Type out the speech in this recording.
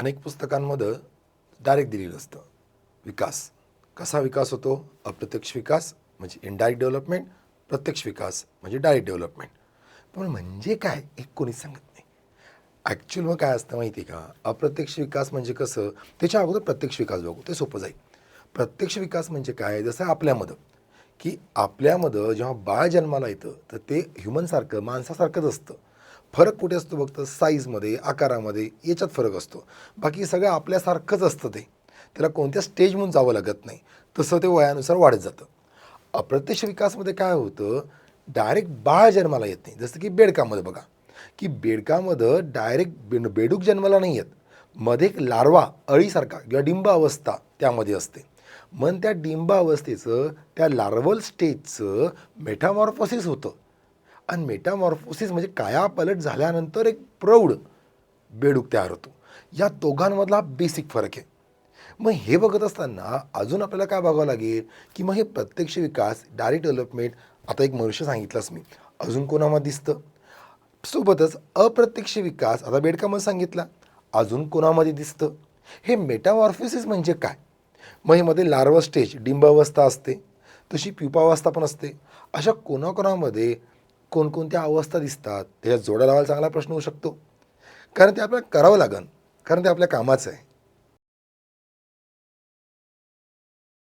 अनेक पुस्तकांमध्ये डायरेक्ट दिलेलं असतं. विकास. कसा विकास होतो? अप्रत्यक्ष विकास म्हणजे इनडायरेक्ट डेव्हलपमेंट प्रत्यक्ष विकास म्हणजे डायरेक्ट डेव्हलपमेंट पण म्हणजे काय? हे कोणीच सांगत नाही. ॲक्च्युअल मग काय असतं माहिती आहे का? अप्रत्यक्ष विकास म्हणजे कसं? त्याच्या अगोदर प्रत्यक्ष विकास बघू. ते सोपं जाईल. प्रत्यक्ष विकास म्हणजे काय? जसं आपल्यामध्ये. की आपल्यामध्ये जेव्हा बाळ जन्माला येतं तर ते ह्युमनसारखं माणसासारखंच असतं. फरक कुठे असतो फक्त? साईजमध्ये आकारामध्ये याच्यात फरक असतो. बाकी सगळं आपल्यासारखंच असतं ते. त्याला कोणत्या स्टेजमधून जावं लागत नाही. तसं ते वयानुसार वाढत जातं. अप्रत्यक्ष विकासमध्ये काय होतं? डायरेक्ट बाळ जन्माला येत नाही. जसं की बेडकामध्ये बघा. की बेडकामध्ये डायरेक्ट बेड बेडूक जन्माला नाही येत. मध्ये एक लार्वा अळीसारखा किंवा डिंब अवस्था त्यामध्ये असते. मग त्या डिंब अवस्थेचं त्या लार्वल स्टेजचं मेटामॉर्फोसिस होतं. आणि मेटामॉर्फोसिस म्हणजे कायापालट झाल्यानंतर एक प्रौढ बेडूक तयार होतो. या दोघांमधला बेसिक फरक आहे. मग हे बघत असताना अजून आपल्याला काय बघावं लागेल? की मग हे प्रत्यक्ष विकास डायरेक्ट डेव्हलपमेंट आता एक मनुष्य सांगितलंच मी. अजून कोणामध्ये दिसतं? सोबतच अप्रत्यक्ष विकास आता बेडकामध्ये सांगितला. अजून कोणामध्ये दिसतं? हे मेटामॉर्फोसिस म्हणजे काय? मग हे मध्ये लार्वा स्टेज डिंबावस्था असते. तशी प्युपावस्था पण असते. अशा कोणाकोणामध्ये कोणकोणत्या अवस्था दिसतात त्याच्यात जोड्या लावायला चांगला प्रश्न होऊ शकतो. कारण ते आपल्याला करावं लागन. कारण ते आपल्या कामाचं आहे.